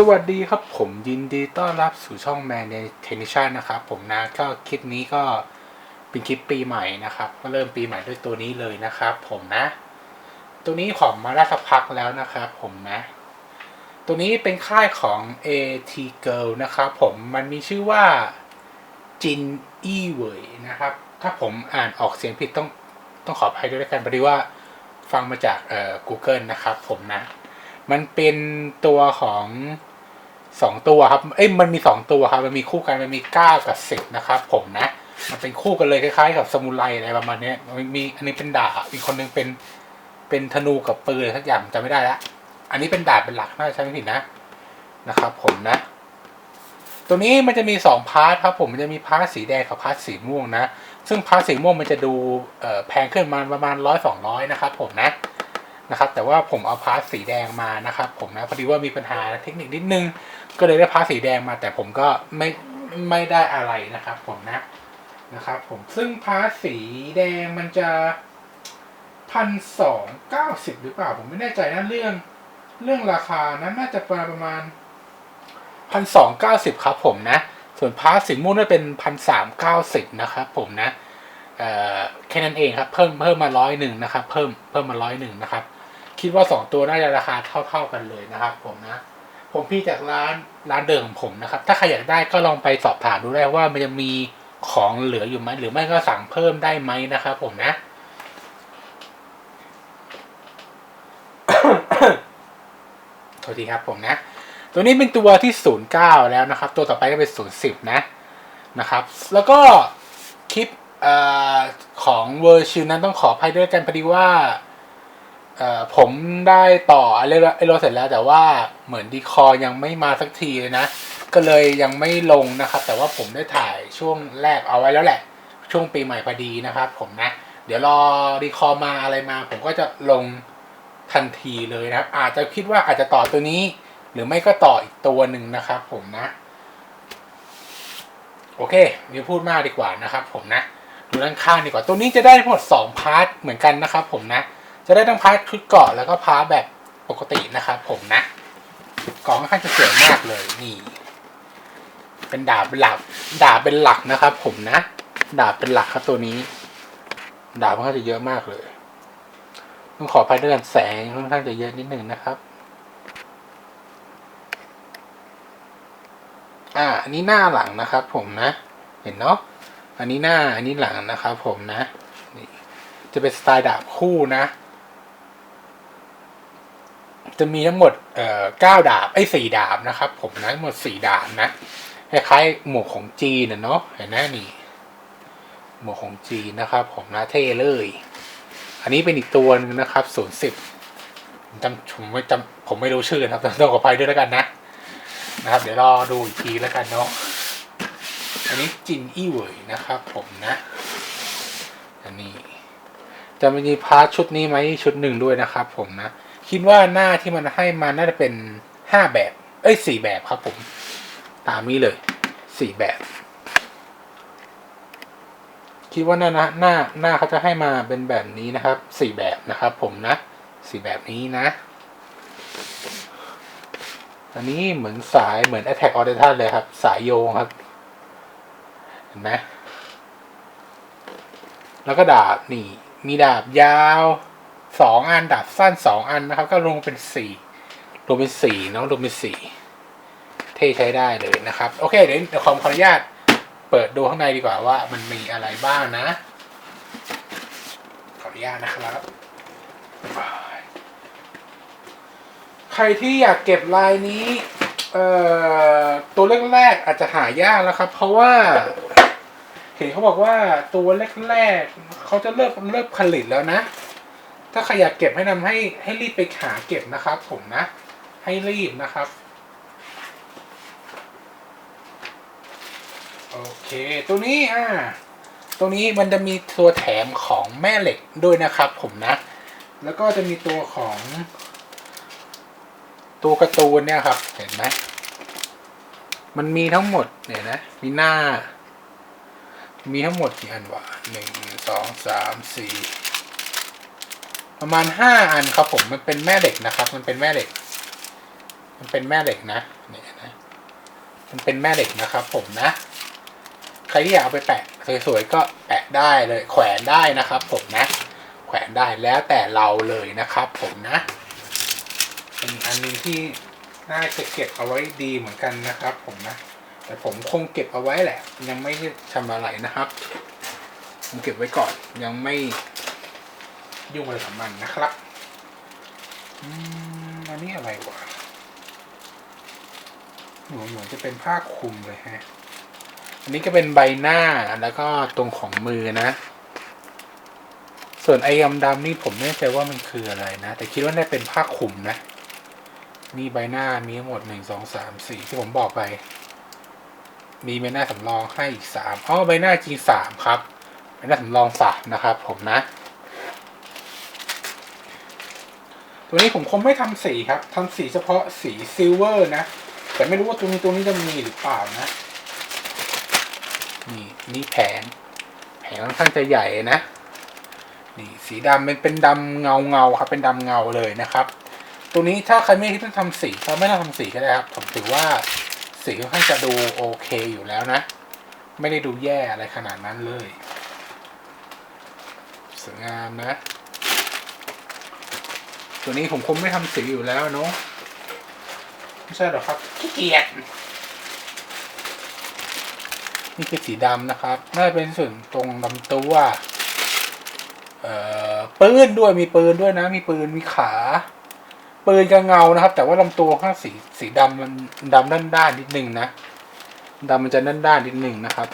สวัสดีครับผมยินดีต้อนรับสู่ช่องแมนในเทนิชันนะครับ ผมนะก็คลิปนี้ก็เป็นคลิปปีใหม่นะครับ ก็เริ่มปีใหม่ด้วยตัวนี้เลยนะครับ ผมนะ ตัวนี้ของมาได้สักพักแล้วนะครับ ผมนะ ตัวนี้เป็นค่ายของ AT Girl นะครับผมมันมีชื่อว่าจินอีเวยนะครับ ถ้าผมอ่านออกเสียงผิดต้องต้องขออภัยด้วยแล้วกันพอดีว่าฟังมาจากเอ่อ Google นะครับ ผมนะ มันเป็นตัวของสองตัวครับ เอ้ยมันมีสองตัวครับ มันมีคู่กัน มันมีเก้ากับสิบนะครับ ผมนะ มันเป็นคู่กันเลยคล้ายๆ กับสมุไรอะไรประมาณนี้มันมีอันนี้เป็นดาบ อีกคนนึงเป็นเป็นธนูกับปืนสักอย่างจำไม่ได้ละ อันนี้เป็นดาบเป็นหลักน่าจะใช่ไม่ผิดนะ นะครับ ผมนะ ตัวนี้มันจะมีสองพาร์ทครับ ผมมันจะมีพาร์ทสีแดงกับพาร์ทสีม่วงนะ ซึ่งพาร์ทสีม่วงมันจะดูแพงขึ้นมาประมาณร้อยสองร้อยนะครับ ผมนะ นะครับแต่ว่าผมเอาพาร์ทสีแดงมานะครับผมนะพอดีว่ามีปัญหาเทคนิคนิดนึง ก็เลยได้พาร์ทสีแดงมา แต่ผมก็ไม่ไม่ได้อะไรนะครับผมนะนะครับผมซึ่งพาร์ทสีแดงมันจะพันสองเก้าสิบหรือเปล่า ผมไม่แน่ใจนะเรื่องเรื่องราคานั้นน่าจะประมาณพันสองเก้าสิบครับผมนะ ส่วนพาร์ทสีม่วงน่าเป็นพันสามเก้าสิบนะครับผมนะเอ่อแค่นั้นเองครับ เพิ่มเพิ่มมาร้อยหนึ่งนะครับ เพิ่มเพิ่มมาร้อยหนึ่งนะครับ คิดว่าสองตัวน่าจะราคาเท่า ๆกันเลยนะครับ ผมนะ ผมพี่จากร้านร้านเดิมของผมนะครับ ถ้าใครอยากได้ก็ลองไปสอบถามดูได้ว่ามันจะมีของเหลืออยู่ไหมหรือไม่ก็สั่งเพิ่มได้ไหมนะครับผมนะ โทษทีครับผมนะ ตัวนี้เป็นตัวที่ศูนย์เก้าแล้วนะครับ ตัวต่อไปก็เป็นศูนย์สิบนะนะครับ แล้วก็คลิปอของเวอร์ชิวนั้นต้องขออภัยด้วยกันพอดีว่า ผมได้ต่อไอเลไอโรเสร็จแล้วแต่ว่าเหมือนดีคอยังไม่มาสักทีเลยนะ ก็เลยยังไม่ลงนะครับ แต่ว่าผมได้ถ่ายช่วงแรกเอาไว้แล้วแหละ ช่วงปีใหม่พอดีนะครับผมนะ เดี๋ยวรอดีคอมาอะไรมา ผมก็จะลงทันทีเลยนะครับ อาจจะคิดว่าอาจจะต่อตัวนี้ หรือไม่ก็ต่ออีกตัวหนึ่งนะครับ ผมนะ โอเคไม่พูดมากดีกว่านะครับ ผมนะดูด้านข้างดีกว่าตัวนี้จะได้ทั้งหมด 2 พาร์ทเหมือนกันนะครับ ผมนะ จะได้ทั้งพาร์ทชุดเกาะแล้วก็พาร์ทแบบปกตินะครับผมนะกล่องค่อนข้างจะสวยมากเลยนี่ เป็นดาบเป็นหลักดาบเป็นหลักนะครับ ผมนะ ดาบเป็นหลักครับตัวนี้ ดาบค่อนข้างจะเยอะมากเลยต้องขออภัยด้วยกันแสงค่อนข้างจะเยอะนิดหนึ่งนะครับอ่าอันนี้หน้าหลังนะครับ ผมนะ เห็นเนาะอันนี้หน้าอันนี้หลังนะครับ ผมนะนี่จะเป็นสไตล์ดาบคู่นะ จะมีทั้งหมดเอ่อเก้าดาบไอ้สี่ดาบนะครับ ผมนะทั้งหมดสี่ดาบนะคล้ายๆหมวกของจีนเนาะเห็นไหมนี่หมวกของจีนนะครับ ผมนะเท่เลย อันนี้เป็นอีกตัวนึงนะครับศูนย์สิบจำผมไม่จำผมไม่รู้ชื่อนะครับต้องขออภัยด้วยแล้วกันนะนะครับ เดี๋ยวรอดูอีกทีแล้วกันเนาะอันนี้จินอี้เหวยนะครับ ผมนะ อันนี้จะมีพาร์ทชุดนี้ไหมชุดหนึ่งด้วยนะครับ ผมนะ คิดว่าหน้าที่มันให้มาน่าจะเป็นห้าแบบ เอ้ยสี่แบบครับผม ตามนี้เลยสี่แบบ คิดว่าหน้าหน้าหน้าเขาจะให้มาเป็นแบบนี้นะครับสี่แบบนะครับ ผมนะสี่แบบนี้นะอันนี้เหมือนสายเหมือน Attack on Titan เลยครับ สายโยงครับ เห็นไหมแล้วก็ดาบนี่ มีดาบยาว สองอันดาบสั้นสองอันนะครับ ก็รวมเป็นสี่รวมเป็นสี่เนาะรวมเป็นสี่เท่ใช้ได้เลยนะครับ โอเคเดี๋ยวขอขออนุญาตเปิดดูข้างในดีกว่าว่ามันมีอะไรบ้างนะ ขออนุญาตนะครับ ใครที่อยากเก็บลายนี้ เอ่อ ตัวแรกๆอาจจะหายากแล้วครับ เพราะว่า เห็นเขาบอกว่าตัวแรกๆเขาจะเลิกเลิกผลิตแล้วนะ ถ้าใครอยากเก็บให้นำให้ให้รีบไปหาเก็บนะครับผมนะ ให้รีบนะครับโอเค ตัวนี้อ่าตัวนี้มันจะมีตัวแถมของแม่เหล็กด้วยนะครับผมนะ แล้วก็จะมีตัวของ ตัวการ์ตูนเนี่ยครับ เห็นไหมมันมีทั้งหมดเนี่ยนะ มีหน้า มีทั้งหมดกี่อันวะหนึ่งสองสามสี่ ประมาณห้าอันครับผมมันเป็นแม่เหล็กนะครับ มันเป็นแม่เหล็ก มันเป็นแม่เหล็กนะเนี่ยนะมันเป็นแม่เหล็กนะครับ ผมนะใครที่อยากเอาไปแปะสวยๆก็แปะได้เลย แขวนได้นะครับ ผมนะ แขวนได้แล้วแต่เราเลยนะครับ ผมนะเป็นอันหนึงที่น่าจะเก็บเอาไว้ดีเหมือนกันนะครับ ผมนะ แต่ผมคงเก็บเอาไว้แหละ ยังไม่ทำอะไรนะครับ ผมเก็บไว้ก่อนยังไม่ ยุ่งอะไรกับมันนะครับอืมอันนี้อะไรวะเหมือนเหมือนจะเป็นผ้าคลุมเลยฮะ อันนี้ก็เป็นใบหน้าแล้วก็ตรงของมือนะ ส่วนไอ้ยำดำนี่ผมไม่แน่ใจว่ามันคืออะไรนะ แต่คิดว่าน่าเป็นผ้าคลุมนะนี่ใบหน้ามีหมดหนึ่งสองสามสี่ที่ผมบอกไป มีใบหน้าสำรองให้อีกสามอ๋อใบหน้าจริงสามครับใบหน้าสำรองสามนะครับ ผมนะ ตัวนี้ผมคงไม่ทำสีครับทำสีเฉพาะสีซิลเวอร์นะ แต่ไม่รู้ว่าตัวนี้ตัวนี้จะมีหรือเปล่านะ นี่นี่แผง แผงค่อนข้างจะใหญ่นะ นี่สีดำเป็นเป็นดำเงาเงาครับ เป็นดำเงาเลยนะครับ ตัวนี้ถ้าใครไม่ที่ต้องทำสีก็ไม่ต้องทำสีก็ได้ครับผมถือว่าสีค่อนข้างจะดูโอเคอยู่แล้วนะ ไม่ได้ดูแย่อะไรขนาดนั้นเลยสวยงามนะ ตัวนี้ผมคงไม่ทำสีอยู่แล้วเนาะไม่ใช่หรอครับขี้เกียจนี่คือสีดำนะครับ น่าจะเป็นส่วนตรงลำตัวเอ่อปืนด้วยมีปืนด้วยนะ มีปืนมีขา ปืนกับเงานะครับ แต่ว่าลำตัวข้างสีสีดำมันดำด้านด้านๆนิดนึงนะดำมันจะด้านด้านๆนิดนึงนะครับ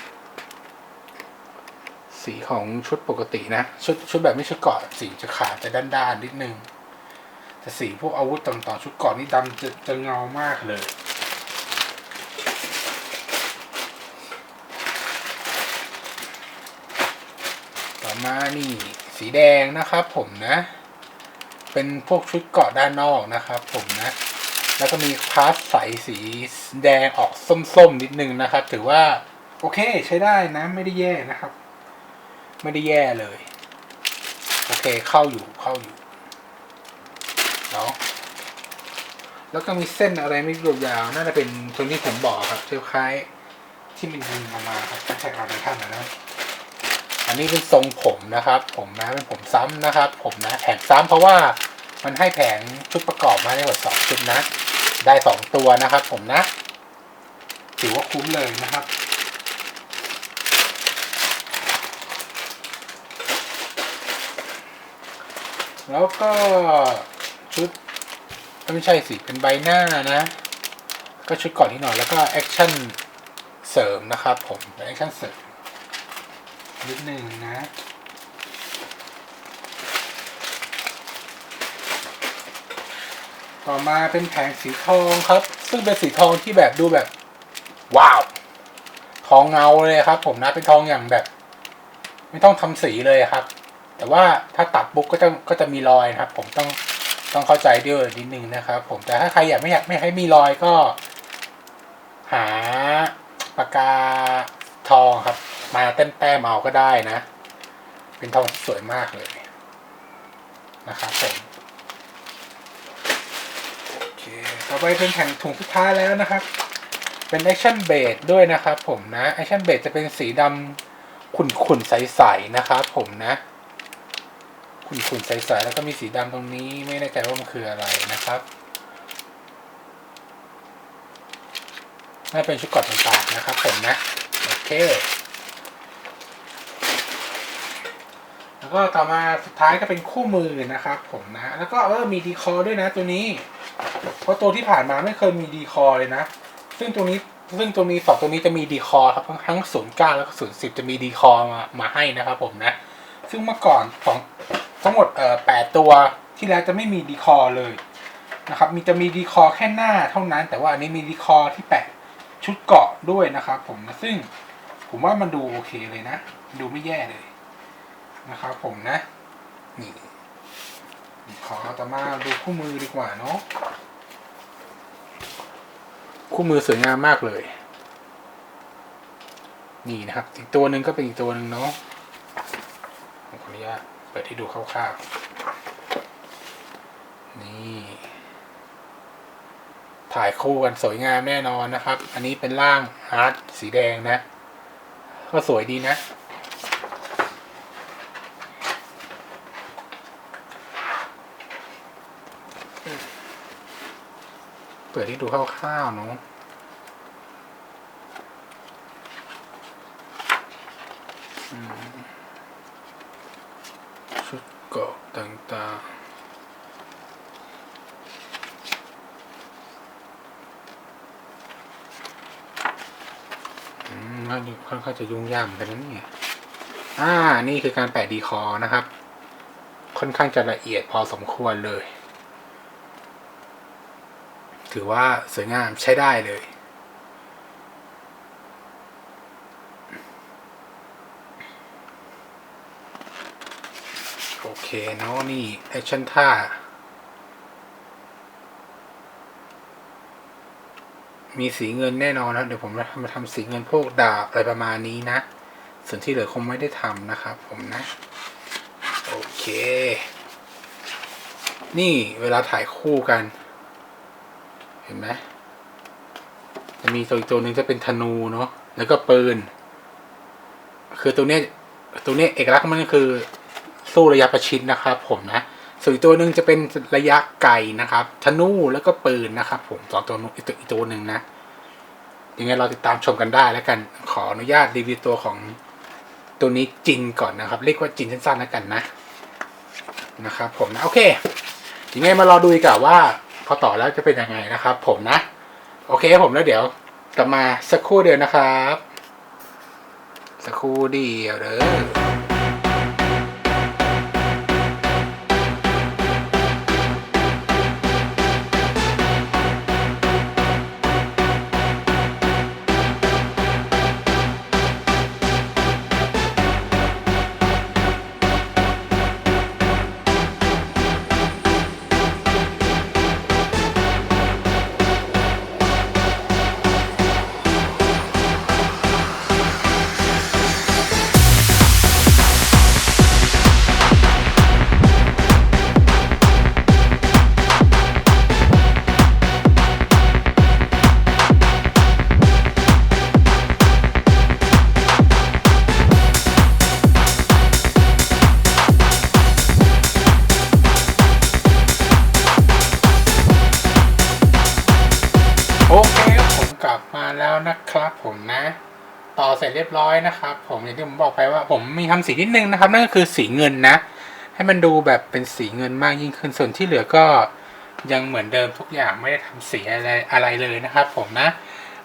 สีของชุดปกตินะ ชุดชุดแบบไม่ชุดเกาะสีจะขาดจะด้านด้านๆนิดนึง แต่สีพวกอาวุธต่างๆชุดเกราะนี่ดำจะจะเงามากเลยต่อมานี่สีแดงนะครับผมนะ เป็นพวกชุดเกาะด้านนอกนะครับผมนะ แล้วก็มีคลาสใสสีแดงออกส้มๆนิดนึงนะครับ ถือว่าโอเคใช้ได้นะไม่ได้แย่นะครับ ไม่ได้แย่เลย โอเคเข้าอยู่เข้าอยู่ เนาะ แล้วก็มีเส้นอะไรไม่รู้ยาวน่าจะเป็นตรงที่ผมบอกครับคล้ายที่มันยิงออกมาครับแท็กเอาไปท่านนะอันนี้เป็นทรงผมนะครับ ผมนะเป็นผมซ้ำนะครับ ผมนะแผงซ้ำเพราะว่ามันให้แผงชุดประกอบมาได้หมดสองชุดนะ ได้สองตัวนะครับ ผมนะถือว่าคุ้มเลยนะครับแล้วก็ชุด ไม่ใช่สิเป็นใบหน้านะ ก็ชุดก่อนที่นอนแล้วก็แอคชั่นเสริมนะครับผมเป็นแอคชั่นเสริมนิดหนึ่งนะต่อมาเป็นแผงสีทองครับ ซึ่งเป็นสีทองที่แบบดูแบบ ว้าว ทองเงาเลยครับ ผมนะเป็นทองอย่างแบบ ไม่ต้องทำสีเลยครับ แต่ว่าถ้าตัดปุ๊บก็จะก็จะมีรอยนะครับ ผมต้อง ต้องเข้าใจด้วยนิดนึงนะครับ ผมแต่ถ้าใครอยากไม่อยากไม่ให้มีรอยก็ หาปากกาทองครับ มาเต้มแต้มเอาก็ได้นะ เป็นทองสวยมากเลยนะครับผมโอเคต่อไปเป็นแผ่นถุงสุดท้ายแล้วนะครับ เป็นแอคชั่นเบดด้วยนะครับผมนะแอคชั่นเบดจะเป็นสีดำขุ่นๆใสๆนะครับผมนะ ขุ่นใสๆแล้วก็มีสีดำตรงนี้ไม่แน่ใจว่ามันคืออะไรนะครับน่าเป็นชุดกอดต่างๆนะครับผมนะโอเค แล้วก็ต่อมาสุดท้ายก็เป็นคู่มือนะครับ ผมนะ แล้วก็เออมีดีคอร์ด้วยนะตัวนี้ เพราะตัวที่ผ่านมาไม่เคยมีดีคอร์เลยนะ ซึ่งตรงนี้ซึ่งตรงนี้สองตัวนี้จะมีดีคอร์ครับทั้งทั้งศูนย์เก้าแล้วก็ศูนย์สิบจะมีดีคอร์มามาให้นะครับผมนะ ซึ่งเมื่อก่อนของ ทั้งหมดเอ่อแปดตัวที่แล้วจะไม่มีดีคอเลยนะครับ มีจะมีดีคอแค่หน้าเท่านั้น แต่ว่าอันนี้มีดีคอที่แปะชุดเกาะด้วยนะครับ ผมนะซึ่งผมว่ามันดูโอเคเลยนะ ดูไม่แย่เลยนะครับผมนะ นี่ขอต่อมาดูคู่มือดีกว่าเนาะคู่มือสวยงามมากเลย นี่นะครับ อีกตัวหนึ่งก็เป็นอีกตัวหนึ่งเนาะขออนุญาต เปิดให้ดูคร่าวๆ นี่ ถ่ายคู่กันสวยงามแน่นอนนะครับ อันนี้เป็นร่างอาร์ตสีแดงนะ ก็สวยดีนะ เปิดให้ดูคร่าวๆเนาะอืมชุดเกราะต่างๆอืม จะค่อนข้างจะยุ่งยากเหมือนกันนะเนี่ยอ่า นี่คือการแปะดีคอนะครับ ค่อนข้างจะละเอียดพอสมควรเลย ถือว่าสวยงามใช้ได้เลย โอเคเนาะนี่แอคชั่นท่า มีสีเงินแน่นอนนะเดี๋ยวผมจะมาทำสีเงินพวกดาบอะไรประมาณนี้นะ ส่วนที่เหลือคงไม่ได้ทำนะครับ ผมนะ โอเค นี่เวลาถ่ายคู่กัน เห็นไหมจะมีตัวอีกตัวหนึ่งจะเป็นธนูเนาะแล้วก็ปืน คือตัวเนี้ยตัวเนี้ยเอกลักษณ์มันก็คือสู้ระยะประชิดนะครับ ผมนะ ส่วนอีกตัวหนึ่งจะเป็นระยะไกลนะครับธนูแล้วก็ปืนนะครับ ผมสองตัวนู้อีกตัวอีกตัวหนึ่งนะยังไงเราติดตามชมกันได้แล้วกัน ขออนุญาตรีวิวตัวของตัวนี้จินก่อนนะครับ เรียกว่าจินสั้นๆแล้วกันนะนะครับ ผมนะโอเคยังไงมารอดูดีกว่าว่า พอต่อแล้วจะเป็นยังไงนะครับ ผมนะ โอเคผมแล้วเดี๋ยวกลับมาสักครู่เดียวนะครับ สักครู่เดียวเด้อ สร็จเรียบร้อยนะครับผมอย่างที่ผมบอกไปว่าผมมีทำสีนิดนึงนะครับ นั่นก็คือสีเงินนะ ให้มันดูแบบเป็นสีเงินมากยิ่งขึ้นส่วนที่เหลือก็ยังเหมือนเดิมทุกอย่างไม่ได้ทำสีอะไรอะไรเลยนะครับ ผมนะ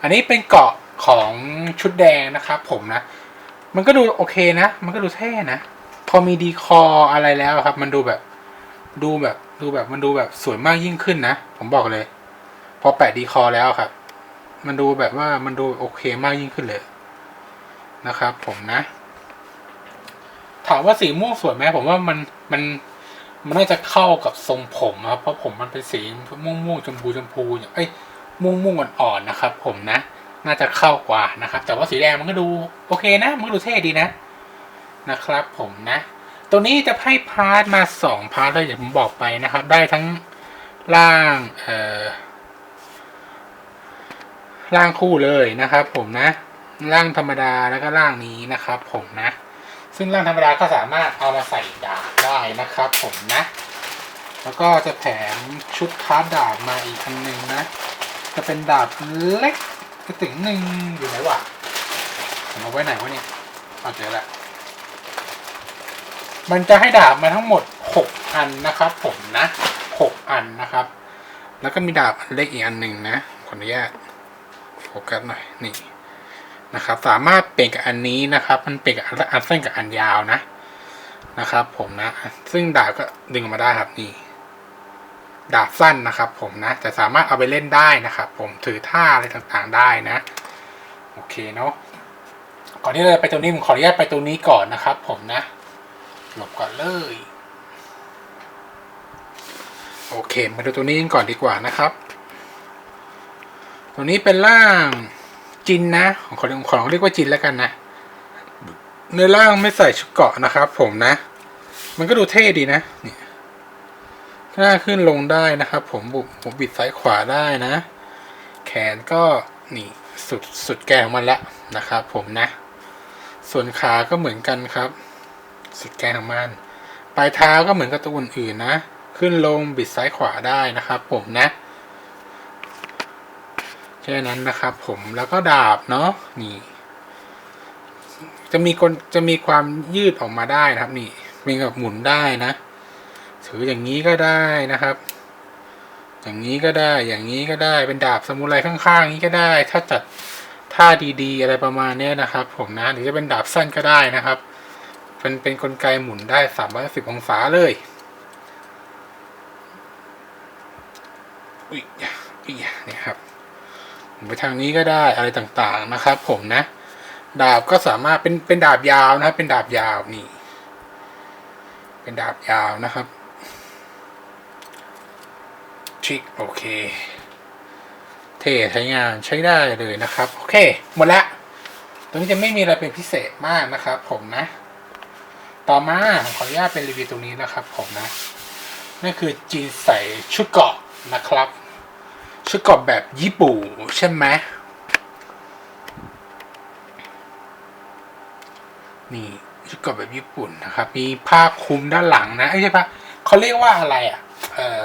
อันนี้เป็นเกาะของชุดแดงนะครับผมนะ มันก็ดูโอเคนะ มันก็ดูเท่นะ พอมีดีคออะไรแล้วครับ มันดูแบบดูแบบดูแบบมันดูแบบสวยมากยิ่งขึ้นนะ ผมบอกเลย พอแปะดีคอแล้วครับ มันดูแบบว่ามันดูโอเคมากยิ่งขึ้นเลย นะครับ ผมนะ ถามว่าสีม่วงสวยไหมผมว่ามันมันมันน่าจะเข้ากับทรงผมครับ เพราะผมมันเป็นสีม่วงม่วงๆชมพูชมพูอย่างเอ้ยม่วงม่วงอ่อนๆนะครับ ผมนะ น่าจะเข้ากว่านะครับ แต่ว่าสีแดงมันก็ดูโอเคนะ มันก็ดูเท่ดีนะนะครับ ผมนะ ตัวนี้จะให้พาร์ทมาสองพาร์ทเลยอย่างผมบอกไปนะครับ ได้ทั้งล่างเอ่อร่างคู่เลยนะครับ ผมนะ ร่างธรรมดาแล้วก็ร่างนี้นะครับผมนะ ซึ่งร่างธรรมดาก็สามารถเอามาใส่ดาบได้นะครับผมนะ แล้วก็จะแถมชุดคาดดาบมาอีกอันหนึ่งนะ จะเป็นดาบเล็กกระตึงหนึ่งอยู่ไหนวะผมเอาไว้ไหนวะเนี่ยเอาเจอละมันจะให้ดาบมาทั้งหมดหกอันนะครับ ผมนะหกอันนะครับ แล้วก็มีดาบเล็กอีกอันหนึ่งนะขออนุญาตโฟกัสหน่อยนี่ นะครับสามารถเปลี่ยนกับอันนี้นะครับ มันเปลี่ยนกับอันสั้นกับอันยาวนะนะครับ ผมนะ ซึ่งดาบก็ดึงออกมาได้ครับนี่ดาบสั้นนะครับ ผมนะแต่สามารถเอาไปเล่นได้นะครับ ผมถือท่าอะไรต่างๆได้นะ โอเคเนาะก่อนที่เราจะไปตรงนี้ผมขออนุญาตไปตรงนี้ก่อนนะครับ ผมนะ หลบก่อนเลยโอเค มาดูตัวนี้ก่อนดีกว่านะครับ ตัวนี้เป็นร่าง จินนะของของของเรียกว่าจินแล้วกันนะเนื้อร่างไม่ใส่ชุดเกาะนะครับ ผมนะ มันก็ดูเท่ดีนะนี่หน้าขึ้นลงได้นะครับ ผมบุบผมบิดซ้ายขวาได้นะ แขนก็นี่สุดสุดแก่ของมันล้วนะครับ ผมนะ ส่วนขาก็เหมือนกันครับ สุดแกนของมันปลายเท้าก็เหมือนกับตัวอื่นๆนะ ขึ้นลงบิดซ้ายขวาได้นะครับ ผมนะ ค่นั้นนะครับผมแล้วก็ดาบเนาะนี่ จะมีคนจะมีความยืดออกมาได้นะครับ นี่มีกับหมุนได้นะ ถืออย่างนี้ก็ได้นะครับ อย่างนี้ก็ได้อย่างนี้ก็ได้เป็นดาบสมุไรข้างๆนี้ก็ได้ ถ้าจัดท่าดีๆ อะไรประมาณเนี้ยนะครับ ผมนะหรือจะเป็นดาบสั้นก็ได้นะครับเป็นเป็นกลไกหมุนได้สามร้อยสิบองศาเลยอุ้ยอุ้ยเนี่ยครับ ไปทางนี้ก็ได้อะไรต่างๆนะครับ ผมนะ ดาบก็สามารถเป็นเป็นดาบยาวนะครับ เป็นดาบยาวนี่ เป็นดาบยาวนะครับชิกโอเค เทใช้งานใช้ได้เลยนะครับ โอเค หมดละตรงนี้จะไม่มีอะไรเป็นพิเศษมากนะครับ ผมนะ ต่อมาขออนุญาตเป็นรีวิวตรงนี้นะครับ ผมนะนั่นคือจีนใส่ชุดเกาะนะครับ ชุดเกราะแบบญี่ปุ่นใช่ไหมนี่ชุดเกราะแบบญี่ปุ่นนะครับ มีผ้าคลุมด้านหลังนะไม่ใช่ผ้าเขาเรียกว่าอะไรอะ เออ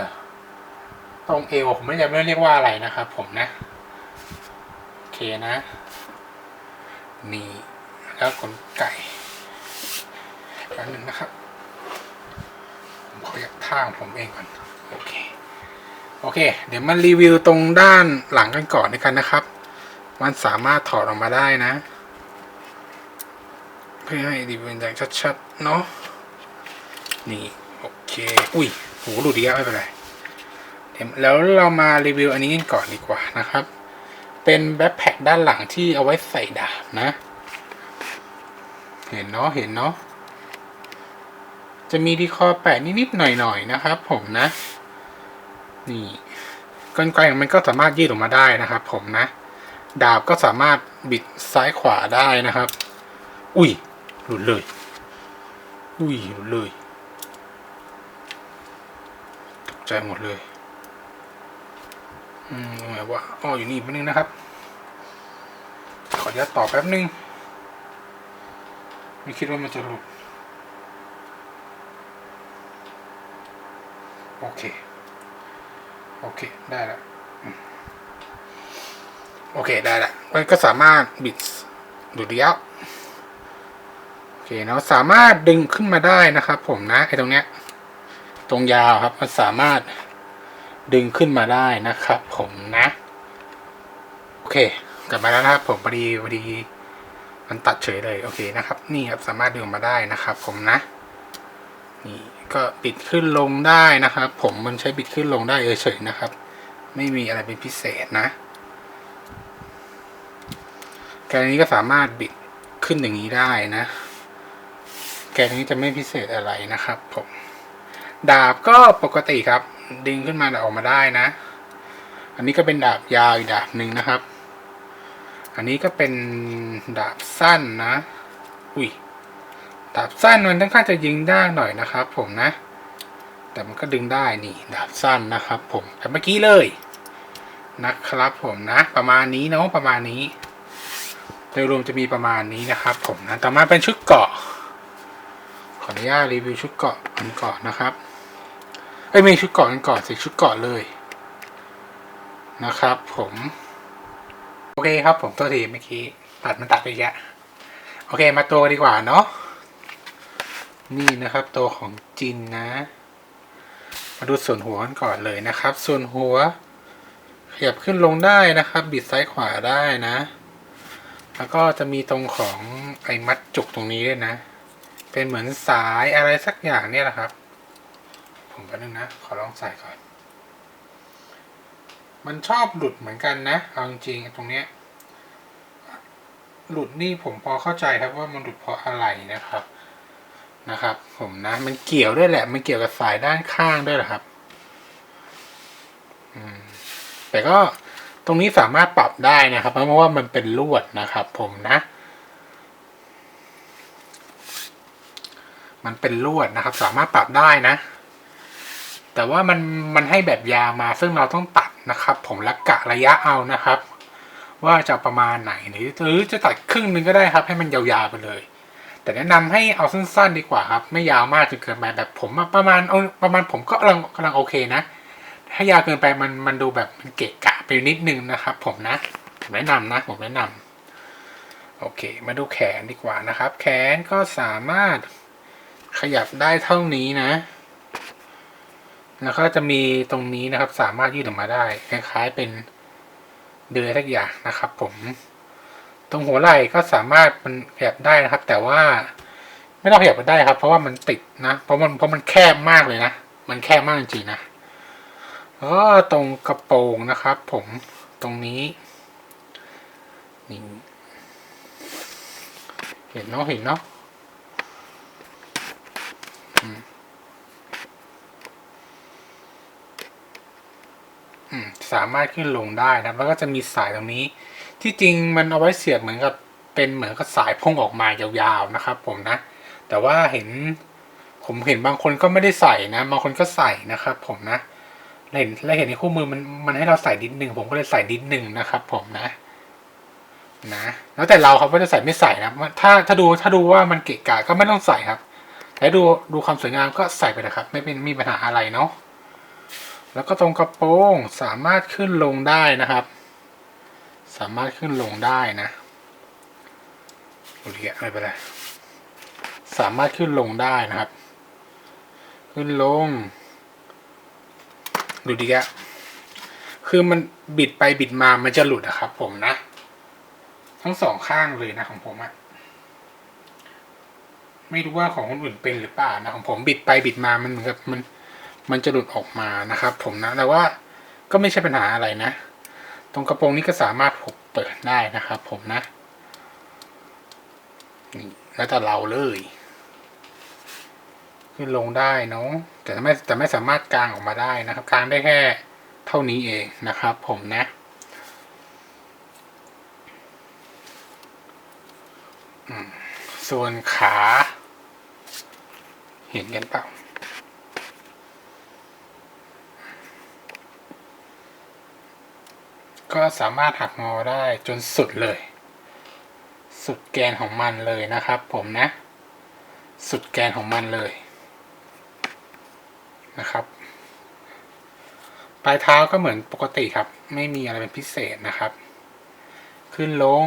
ตรงเอวผมไม่จำไม่ได้เรียกว่าอะไรนะครับ ผมนะโอเคนะ นี่แล้วขนไก่แป๊บนึงนะครับ ผมขอยากท่าของผมเองก่อน โอเค โอเค เดี๋ยวมารีวิวตรงด้านหลังกันก่อนด้วยกันนะครับ มันสามารถถอดออกมาได้นะ เพื่อให้รีวิวอย่างชัดๆ เนาะนี่โอเค อุ้ยโหหลุดดีแล้วไม่เป็นไรเดี๋ยวแล้วเรามารีวิวอันนี้กันก่อนดีกว่านะครับ เป็นแบ็คแพคด้านหลังที่เอาไว้ใส่ดาบนะ เห็นเนาะเห็นเนาะจะมีที่คอแปะนิดๆหน่อยๆนะครับผมนะ นี่กลไกของมันก็สามารถยืดออกมาได้นะครับ ผมนะ ดาบก็สามารถบิดซ้ายขวาได้นะครับ อุ้ยหลุดเลย อุ้ยหลุดเลยตกใจหมดเลยอืมหมายว่าอ๋ออยู่นี่แป๊บนึงนะครับ ขออนุญาตต่อแป๊บนึง ไม่คิดว่ามันจะหลุด โอเค โอเค ได้ล้วอืมโอเค ได้ล้วมันก็สามารถบิดดูดเดียวโอเคเนาะสามารถดึงขึ้นมาได้นะครับ ผมนะไอ้ตรงเนี้ย ตรงยาวครับ มันสามารถดึงขึ้นมาได้นะครับ ผมนะ โอเค กลับมาแล้วนะครับผมพอดีพอดีมันตัดเฉยเลย โอเคนะครับ นี่ครับสามารถดึงมาได้นะครับ ผมนะ นี่ ก็บิดขึ้นลงได้นะครับ ผมมันใช้บิดขึ้นลงได้เฉยๆนะครับ ไม่มีอะไรเป็นพิเศษนะแกนนี้ก็สามารถบิดขึ้นอย่างนี้ได้นะ แกนนี้จะไม่พิเศษอะไรนะครับ ผม ดาบก็ปกติครับ ดึงขึ้นมาออกมาได้นะ อันนี้ก็เป็นดาบยาวอีกดาบหนึ่งนะครับ อันนี้ก็เป็นดาบสั้นนะ อุ้ย ดาบสั้นมันค่อนข้างจะยิงได้หน่อยนะครับ ผมนะ แต่มันก็ดึงได้นี่ดาบสั้นนะครับ ผมแต่เมื่อกี้เลยนะครับ ผมนะ ประมาณนี้เนาะประมาณนี้โดยรวมจะมีประมาณนี้นะครับ ผมนะต่อมาเป็นชุดเกาะ ขออนุญาตรีวิวชุดเกาะกันก่อนนะครับเอ้ยไม่ชุดเกาะกันก่อนสิชุดเกาะเลยนะครับ ผม โอเคครับ ผมตัวทีเมื่อกี้ตัดมันตัดไปแยะโอเค มาตัวดีกว่าเนาะ นี่นะครับตัวของจินนะ มาดูส่วนหัวกันก่อนเลยนะครับ ส่วนหัว ขยับขึ้นลงได้นะครับ บิดซ้ายขวาได้นะ แล้วก็จะมีตรงของไอ้มัดจุกตรงนี้ด้วยนะ เป็นเหมือนสายอะไรสักอย่างเนี่ยแหละครับ ผมแป๊บนึงนะ ขอลองใส่ก่อน มันชอบหลุดเหมือนกันนะ เอาจริงๆตรงเนี้ยหลุดนี่ผมพอเข้าใจครับว่ามันหลุดเพราะอะไรนะครับ นะครับ ผมนะ มันเกี่ยวด้วยแหละ มันเกี่ยวกับสายด้านข้างด้วยแหละครับแต่ก็ตรงนี้สามารถปรับได้นะครับ เพราะว่ามันเป็นลวดนะครับ ผมนะ มันเป็นลวดนะครับ สามารถปรับได้นะ แต่ว่ามันมันให้แบบยาวมาซึ่งเราต้องตัดนะครับ ผมและกะระยะเอานะครับ ว่าจะประมาณไหนหรือหรือจะตัดครึ่งหนึ่งก็ได้ครับ ให้มันยาวๆไปเลย แต่แนะนำให้เอาสั้นๆดีกว่าครับ ไม่ยาวมากจนเกินไปแบบผมอะประมาณเอาประมาณผมก็กำลังกำลังโอเคนะ ถ้ายาวเกินไปมันมันดูแบบมันเกะกะไปนิดนึงนะครับ ผมนะผมแนะนำนะ ผมแนะนำโอเค มาดูแขนดีกว่านะครับ แขนก็สามารถขยับได้เท่านี้นะ แล้วก็จะมีตรงนี้นะครับ สามารถยืดออกมาได้ คล้ายๆเป็นเดือยสักอย่างนะครับ ผม ตรงหัวไหล่ก็สามารถมันขยับได้นะครับ แต่ว่าไม่ต้องขยับมันได้ครับ เพราะว่ามันติดนะเพราะมันเพราะมันแคบมากเลยนะมันแคบมากจริงๆนะก็ตรงกระโปรงนะครับ ผมตรงนี้นี่เห็นเนาะเห็นเนาะอืมอืมสามารถขึ้นลงได้นะแล้วก็จะมีสายตรงนี้ ที่จริงมันเอาไว้เสียบเหมือนกับเป็นเหมือนกับสายพุ่งออกมายาวๆนะครับ ผมนะ แต่ว่าเห็นผมเห็นบางคนก็ไม่ได้ใส่นะบางคนก็ใส่นะครับ ผมนะเห็นแล้วเห็นในคู่มือมันมันให้เราใส่นิดหนึ่งผมก็เลยใส่นิดหนึ่งนะครับ ผมนะนะแล้วแต่เราครับว่าจะใส่ไม่ใส่นะถ้าถ้าดูถ้าดูว่ามันเกะกะก็ไม่ต้องใส่ครับแต่ดูดูความสวยงามก็ใส่ไปนะครับ ไม่เป็นมีปัญหาอะไรเนาะแล้วก็ตรงกระโปรงสามารถขึ้นลงได้นะครับ สามารถขึ้นลงได้นะโอเคไม่เป็นไรสามารถขึ้นลงได้นะครับ ขึ้นลง ดูดีแกคือมันบิดไปบิดมามันจะหลุดอะครับ ผมนะ ทั้งสองข้างเลยนะของผมอะไม่รู้ว่าของคนอื่นเป็นหรือเปล่านะของผมบิดไปบิดมามันเหมือนกับมัน มันจะหลุดออกมานะครับ ผมนะแต่ว่าก็ไม่ใช่ปัญหาอะไรนะ ตรงกระโปรงนี้ก็สามารถผมเปิดได้นะครับ ผมนะนี่แล้วแต่เราเลย ขึ้นลงได้เนาะแต่ไม่แต่ไม่สามารถกางออกมาได้นะครับกางได้แค่เท่านี้เองนะครับ ผมนะส่วนขา เห็นกันเปล่า ก็สามารถหักงอได้จนสุดเลย สุดแกนของมันเลยนะครับ ผมนะ สุดแกนของมันเลยนะครับปลายเท้าก็เหมือนปกติครับ ไม่มีอะไรเป็นพิเศษนะครับ ขึ้นลง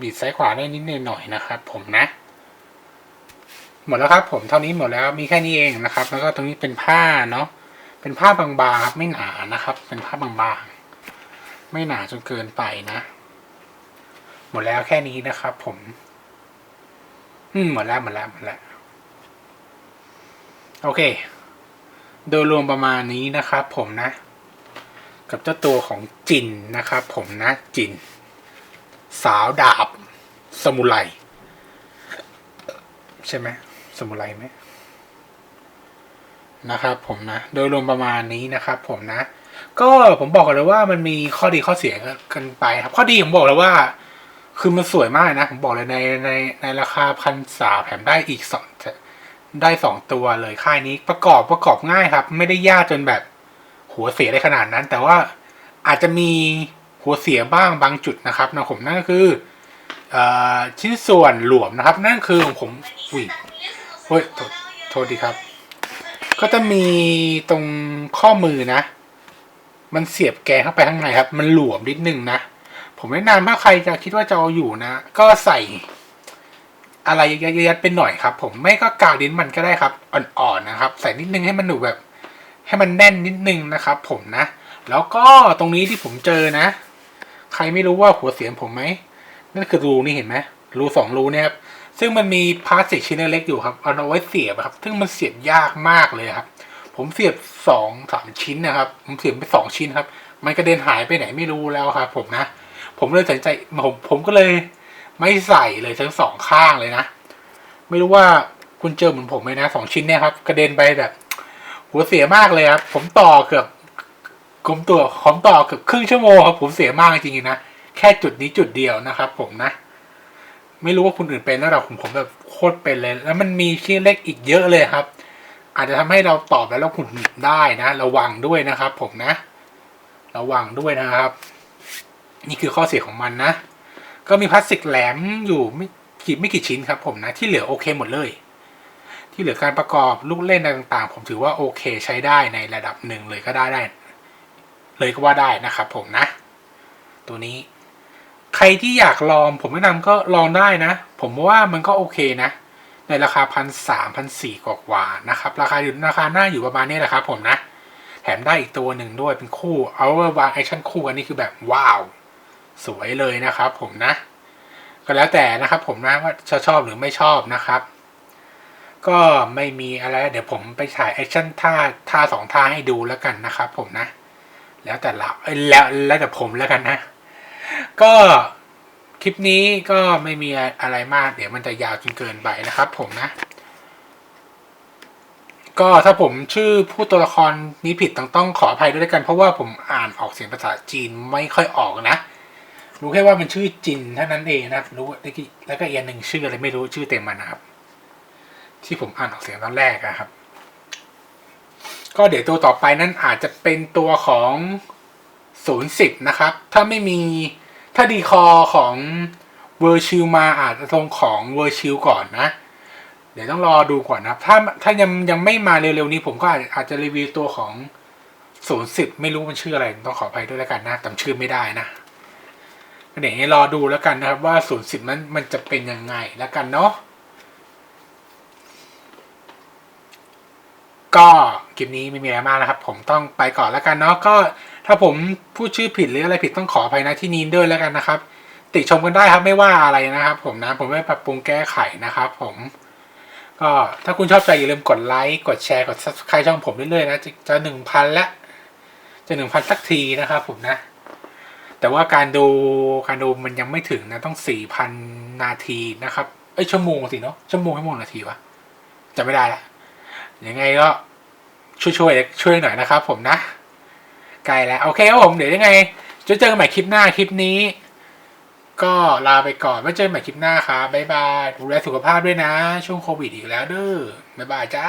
บีดซ้ายขวาได้นิดหน่อยนะครับ ผมนะ หมดแล้วครับ ผมเท่านี้หมดแล้วมีแค่นี้เองนะครับ แล้วก็ตรงนี้เป็นผ้าเนาะเป็นผ้าบางๆครับไม่หนานะครับ เป็นผ้าบางๆ ไม่หนาจนเกินไปนะ หมดแล้วแค่นี้นะครับ ผม อืมหมดแล้วหมดแล้วหมดแล้ว โอเค โดยรวมประมาณนี้นะครับ ผมนะ กับเจ้าตัวของจินนะครับ ผมนะจิน สาวดาบ สมุไรใช่ไหมสมุไรไหมนะครับ ผมนะ โดยรวมประมาณนี้นะครับ ผมนะ ก็ผมบอกกันเลยว่ามันมีข้อดีข้อเสียกันไปครับ ข้อดีผมบอกเลยว่า คือมันสวยมากนะ ผมบอกเลยในในในราคาพันสาแถมได้อีกสองได้สองตัวเลยค่ายนี้ประกอบประกอบง่ายครับ ไม่ได้ยากจนแบบหัวเสียได้ขนาดนั้น แต่ว่าอาจจะมีหัวเสียบ้างบางจุดนะครับนะผมนั่นก็คืออชิ้นส่วนหลวมนะครับ นั่นคือของผมอุ้ยเฮ้ยโทษโทษดีครับ ก็จะมีตรงข้อมือนะ มันเสียบแกนเข้าไปข้างในครับ มันหลวมนิดนึงนะ ผมแนะนำถ้าใครจะคิดว่าจะเอาอยู่นะ ก็ใส่อะไรยัดๆเป็นหน่อยครับ ผมไม่ก็กาวลิ้นมันก็ได้ครับ อ่อนๆนะครับ ใส่นิดนึงให้มันดูแบบ ให้มันแน่นนิดนึงนะครับ ผมนะ แล้วก็ตรงนี้ที่ผมเจอนะ ใครไม่รู้ว่าหัวเสียงผมไหมนั่นคือรูนี่เห็นไหมรูสองรูเนี่ยครับซึ่งมันมีพลาสติกชิ้นเล็กอยู่ครับเอาไว้เสียบครับ ซึ่งมันเสียบยากมากเลยครับ ผมเสียบสองสามชิ้นนะครับ ผมเสียบไปสองชิ้นครับ มันกระเด็นหายไปไหนไม่รู้แล้วครับ ผมนะ ผมเลยตัดใจผมผมก็เลยไม่ใส่เลยทั้งสองข้างเลยนะ ไม่รู้ว่าคุณเจอเหมือนผมไหมนะสองชิ้นเนี่ยครับ กระเด็นไปแบบ หัวเสียมากเลยครับ ผมต่อเกือบผมตัวผมต่อเกือบครึ่งชั่วโมงครับ ผมเสียมากจริงๆนะแค่จุดนี้จุดเดียวนะครับ ผมนะไม่รู้ว่าคนอื่นเป็นแล้วเราผมผมแบบโคตรเป็นเลย แล้วมันมีชิ้นเล็กอีกเยอะเลยครับ อาจจะทำให้เราตอบแล้วเราขุนหงิดได้นะ ระวังด้วยนะครับ ผมนะ ระวังด้วยนะครับ นี่คือข้อเสียของมันนะ ก็มีพลาสติกแหลมอยู่ไม่กี่ไม่กี่ชิ้นครับผมนะ ที่เหลือโอเคหมดเลย ที่เหลือการประกอบลูกเล่นอะไรต่างๆ ผมถือว่าโอเคใช้ได้ในระดับหนึ่งเลยก็ได้ได้ เลยก็ว่าได้นะครับผมนะ ตัวนี้ ใครที่อยากลองผมแนะนำก็ลองได้นะ ผมว่ามันก็โอเคนะ ในราคาพันสามพันสี่กว่าๆนะครับ ราคาอยู่ราคาหน้าอยู่ประมาณนี้แหละครับผมนะ แถมได้อีกตัวหนึ่งด้วยเป็นคู่เอาว่าวางแอคชั่นคู่กันนี่คือแบบว้าว สวยเลยนะครับผมนะ ก็แล้วแต่นะครับผมนะว่าจะชอบหรือไม่ชอบนะครับ ก็ไม่มีอะไรเดี๋ยวผมไปถ่ายแอคชั่นท่าท่าสองท่าให้ดูแล้วกันนะครับผมนะ แล้วแต่เราแล้วแล้วแต่ผมแล้วกันนะ ก็ คลิปนี้ก็ไม่มีอะไรมาก เดี๋ยวมันจะยาวจนเกินไปนะครับผมนะ ก็ถ้าผมชื่อผู้ตัวละครนี้ผิดต้องต้องขออภัยด้วยกัน เพราะว่าผมอ่านออกเสียงภาษาจีนไม่ค่อยออกนะ รู้แค่ว่ามันชื่อจินเท่านั้นเองนะรู้แล้วก็อีกอันหนึ่งชื่ออะไรไม่รู้ชื่อเต็มมันนะครับ ที่ผมอ่านออกเสียงตอนแรกอะครับ ก็เดี๋ยวตัวต่อไปนั้นอาจจะเป็นตัวของศูนย์สิบนะครับ ถ้าไม่มี ถ้าดีคอของเวอร์ชิลมาอาจจะตรงของเวอร์ชิลก่อนนะ เดี๋ยวต้องรอดูก่อนนะครับ ถ้าถ้ายังยังไม่มาเร็วๆนี้ผมก็อาจอาจจะรีวิวตัวของศูนย์สิบไม่รู้มันชื่ออะไรต้องขออภัยด้วยแล้วกันนะจำชื่อไม่ได้นะเดี๋ยวรอดูแล้วกันนะครับว่าศูนย์สิบนั้นมันจะเป็นยังไงแล้วกันเนาะก็คลิปนี้ไม่มีอะไรมากนะครับ ผมต้องไปก่อนแล้วกันเนาะก็ ถ้าผมพูดชื่อผิดหรืออะไรผิดต้องขออภัยนะที่นี้ด้วยแล้วกันนะครับ ติชมกันได้ครับไม่ว่าอะไรนะครับ ผมนะผมไม่ปรับปรุงแก้ไขนะครับ ผมก็ถ้าคุณชอบใจอย่าลืมกดไลค์กดแชร์กด subscribe ช่องผมเรื่อยๆนะจะหนึ่งพันละจะหนึ่งพันสักทีนะครับ ผมนะ แต่ว่าการดูการดูมันยังไม่ถึงนะต้องสี่พันนาทีนะครับเอ้ยชั่วโมงสิเนาะชั่วโมงให้โมงนาทีวะจะไม่ได้ละยังไงก็ช่วยช่วยๆช่วยหน่อยนะครับ ผมนะ ไกลแล้ว โอเคครับผม เดี๋ยวยังไงจะเจอกันใหม่คลิปหน้าคลิปนี้ ก็ลาไปก่อนไว้เจอกันใหม่คลิปหน้าครับบ๊ายบายดูแลสุขภาพด้วยนะ ช่วงโควิดอีกแล้วเด้อบ๊ายบายจ้า